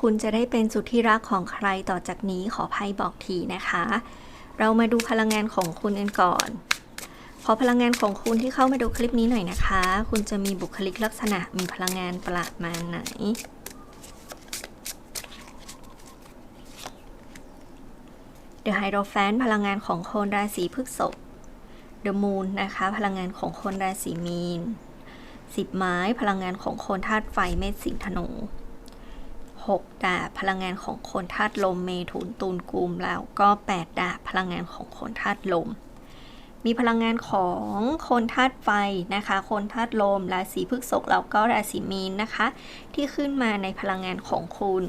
คุณจะได้เป็นสุดที่รักของใครต่อจากนี้ขอไพ่บอกทีนะคะ เรามาดูพลังงานของคุณกันก่อน ขอพลังงานของคุณที่เข้ามาดูคลิปนี้หน่อยนะคะ คุณจะมีบุคลิกลักษณะมีพลังงานประมาณไหน The Hierophant พลังงานของคนราศีพฤษภ The Moon นะคะ พลังงานของคนราศีมีนสิบไม้พลังงานของคนธาตุไฟเมษสิงห์ธนู หกดาบพลังงานของคนธาตุลมเมถุนตูนกุมแล้วก็แปดดาบพลังงานของคนธาตุลม มีพลังงานของคนธาตุไฟนะคะ คนธาตุลมราศีพฤษภแล้วก็ราศีมีนนะคะ ที่ขึ้นมาในพลังงานของคุณ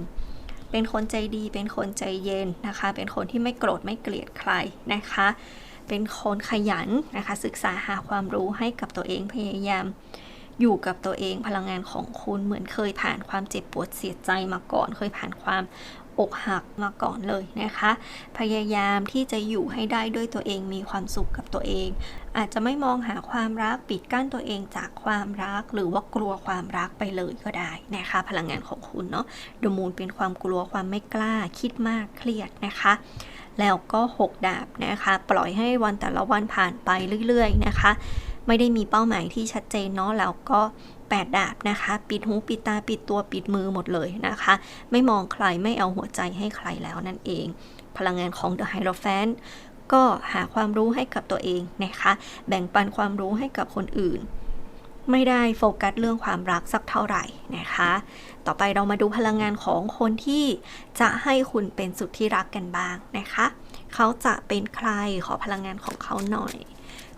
เป็นคนใจดีเป็นคนใจเย็นนะคะ เป็นคนที่ไม่โกรธไม่เกลียดใครนะคะ เป็นคนขยันนะคะศึกษาหาความรู้ให้กับตัวเองพยายาม อยู่กับตัวเองพลังงานของคุณเหมือนเคยผ่านความเจ็บปวดเสียใจมาก่อน เคยผ่านความอกหักมาก่อนเลยนะคะ พยายามที่จะอยู่ให้ได้ด้วยตัวเองมีความสุขกับตัวเอง อาจจะไม่มองหาความรักปิดกั้นตัวเองจากความรัก หรือว่ากลัวความรักไปเลยก็ได้นะคะ พลังงานของคุณเนาะดมูลเป็นความกลัวความไม่กล้าคิดมากเครียดนะคะแล้วก็ 6 ดาบนะคะ ปล่อยให้วันแต่ละวันผ่านไปเรื่อย ๆ นะคะ ไม่ได้มีเป้าหมายที่ชัดเจนเนาะแล้วก็8ดาบนะคะ ปิดหูปิดตาปิดตัวปิดมือหมดเลยนะคะ ไม่มองใครไม่เอาหัวใจให้ใครแล้วนั่นเอง พลังงานของ The Hierophant ก็หาความรู้ให้กับตัวเองนะคะ แบ่งปันความรู้ให้กับคนอื่น ไม่ได้โฟกัสเรื่องความรักสักเท่าไหร่นะคะ ต่อไปเรามาดูพลังงานของคนที่จะให้คุณเป็นสุดที่รักกันบ้างนะคะ เขาจะเป็นใครขอพลังงานของเขาหน่อย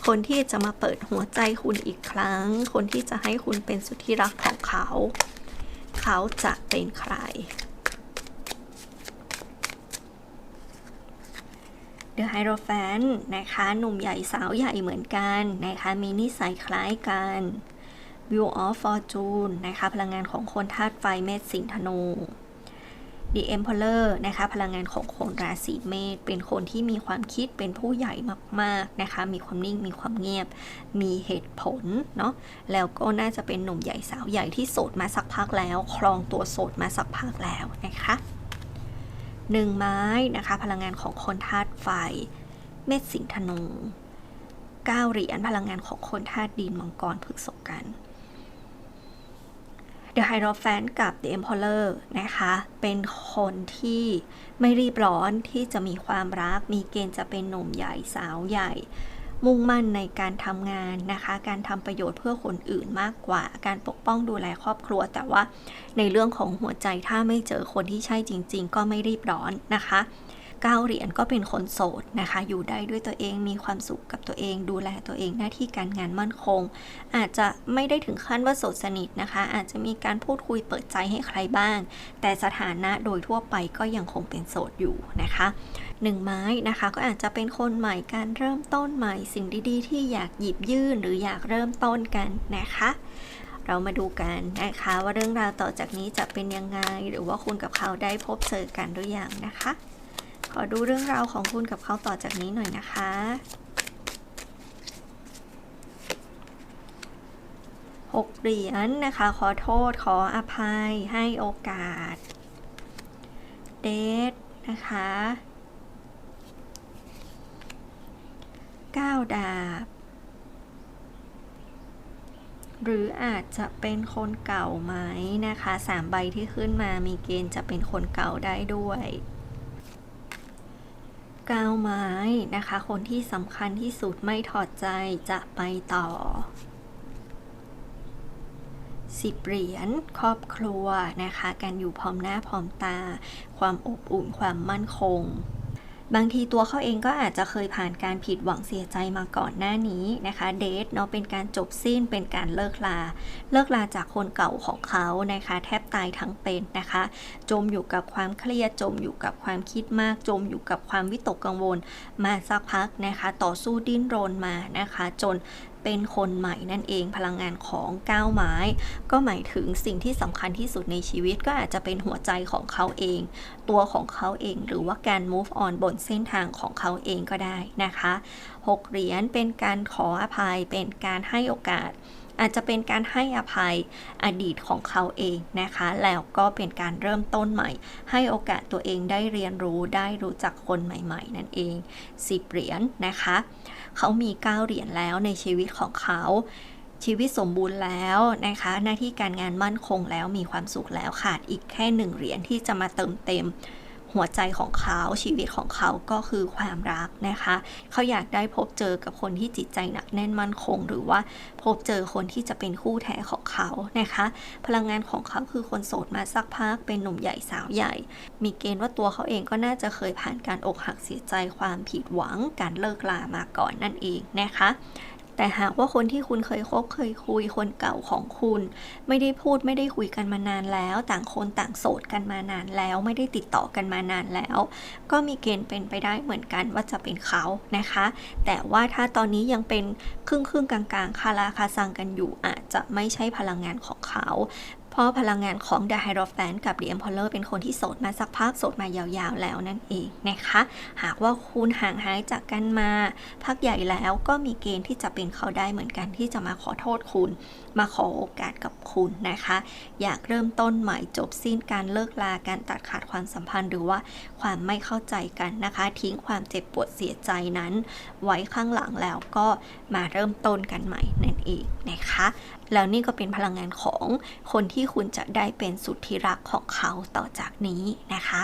คนที่จะมาเปิดหัวใจคุณอีกครั้ง คนที่จะให้คุณเป็นสุดที่รักของเขา เขาจะเป็นใคร The Hierophant นะคะ หนุ่มใหญ่สาวใหญ่เหมือนกันนะคะ มีนิสัยคล้ายกัน View of Fortune นะคะ พลังงานของคนธาตุไฟเมษสิงห์ธนู The Emperor นะคะพลังงานของคนราศีเมษเป็นคนที่มีความคิดเป็นผู้ใหญ่มากๆนะคะมีความนิ่งมีความเงียบ มีเหตุผลเนาะแล้วก็น่าจะเป็นหนุ่มใหญ่สาวใหญ่ที่โสดมาสักพักแล้ว ครองตัวโสดมาสักพักแล้วนะคะหนึ่งไม้นะคะพลังงานของคนธาตุไฟ เมษสิงห์ธนูเก้าเหรียญพลังงานของคนธาตุดินมังกรพฤกษกัน The Hierophant กับ The Emperor นะคะ เป็นคนที่ไม่รีบร้อนที่จะมีความรัก มีเกณฑ์จะเป็นหนุ่มใหญ่สาวใหญ่ มุ่งมั่นในการทำงานนะคะ การทำประโยชน์เพื่อคนอื่นมากกว่า การปกป้องดูแลครอบครัว แต่ว่าในเรื่องของหัวใจถ้าไม่เจอคนที่ใช่จริง ๆ ก็ไม่รีบร้อนนะคะ เก้าเหรียญก็เป็นคนโสดนะคะ อยู่ได้ด้วยตัวเองมีความสุขกับตัวเอง ดูแลตัวเองหน้าที่การงานมั่นคง อาจจะไม่ได้ถึงขั้นว่าโสดสนิทนะคะ อาจจะมีการพูดคุยเปิดใจให้ใครบ้าง แต่สถานะโดยทั่วไปก็ยังคงเป็นโสดอยู่นะคะหนึ่งไม้นะคะก็อาจจะเป็นคนใหม่การเริ่มต้นใหม่สิ่งดีๆ ที่อยากหยิบยื่นหรืออยากเริ่มต้นกันนะคะ เรามาดูกันนะคะว่าเรื่องราวต่อจากนี้จะเป็นยังไง หรือว่าคุณกับเขาได้พบเจอกันหรือยังนะคะ อดูเรื่องราวของคุณกับเขาต่อจากนี้หน่อยนะคะ หกเหรียญนะคะ ขอโทษขออภัยให้โอกาส เดทนะคะเก้าดาบ หรืออาจจะเป็นคนเก่าไหมนะคะสามใบที่ขึ้นมามีเกณฑ์จะเป็นคนเก่าได้ด้วย ก้าไม้นะคะ คนที่สำคัญที่สุดไม่ถอดใจจะไปต่อสิบเหรียญครอบครัวนะคะ การอยู่พร้อมหน้าพร้อมตา ความอบอุ่นความมั่นคง บางทีตัวเขาเองก็อาจจะเคยผ่านการผิดหวังเสียใจมาก่อนหน้านี้นะคะเดทเนาะเป็นการจบสิ้นเป็นการเลิกลา เลิกลาจากคนเก่าของเขานะคะ แทบตายทั้งเป็นนะคะ จมอยู่กับความเครียดจมอยู่กับความคิดมาก จมอยู่กับความวิตกกังวล มาสักพักนะคะ ต่อสู้ดิ้นรนมานะคะ จน เป็นคนใหม่นั่นเองพลังงานของก้าวไม้ ก็หมายถึงสิ่งที่สำคัญที่สุดในชีวิตก็อาจจะเป็นหัวใจของเขาเอง ตัวของเขาเองหรือว่าการ move on บนเส้นทางของเขาเองก็ได้นะคะหกเหรียญเป็นการขออภัยเป็นการให้โอกาสอาจจะเป็นการให้อภัยอดีตของเขาเองนะคะ แล้วก็เป็นการเริ่มต้นใหม่ ให้โอกาสตัวเองได้เรียนรู้ได้รู้จักคนใหม่ ๆ นั่นเองสิบเหรียญนะคะ เขามี 9 เหรียญแล้วในชีวิตของเขา ชีวิตสมบูรณ์แล้วนะคะ หน้าที่การงานมั่นคงแล้วมีความสุขแล้วขาดอีกแค่หนึ่งเหรียญที่จะมาเติมเต็ม หัวใจของเขาชีวิตของเขาก็คือความรักนะคะ เขาอยากได้พบเจอกับคนที่จิตใจหนักแน่นมั่นคง หรือว่าพบเจอคนที่จะเป็นคู่แท้ของเขานะคะ พลังงานของเขาคือคนโสดมาสักพักเป็นหนุ่มใหญ่สาวใหญ่ มีเกณฑ์ว่าตัวเขาเองก็น่าจะเคยผ่านการอกหักเสียใจความผิดหวังการเลิกลามาก่อนนั่นเองนะคะ แต่หากว่าคนที่คุณเคยคบเคยคุยคนเก่าของคุณ ไม่ได้พูดไม่ได้คุยกันมานานแล้ว ต่างคนต่างโสดกันมานานแล้ว ไม่ได้ติดต่อกันมานานแล้ว ก็มีเกณฑ์เป็นไปได้เหมือนกันว่าจะเป็นเขานะคะ แต่ว่าถ้าตอนนี้ยังเป็นครึ่งครึ่งกลางๆคาราคาซังกันอยู่อาจจะไม่ใช่พลังงานของเขา ราะพลังงานของ The Hierophant กับ The Emperor เป็นคนที่โสดมาสักพักโสดมายาวๆแล้วนั่นเองนะคะ หากว่าคุณห่างหายจากกันมา พักใหญ่แล้วก็มีเกณฑ์ที่จะเป็นเขาได้เหมือนกันที่จะมาขอโทษคุณ มาขอโอกาสกับคุณนะคะ อยากเริ่มต้นใหม่จบสิ้นการเลิกลาการตัดขาดความสัมพันธ์หรือว่าความไม่เข้าใจกันนะคะ ทิ้งความเจ็บปวดเสียใจนั้น ไว้ข้างหลังแล้วก็มาเริ่มต้นกันใหม่นั่นเองนะคะ แล้วนี่ก็เป็นพลังงานของคนที่คุณจะได้เป็นสุดที่รักของเขาต่อจากนี้นะคะ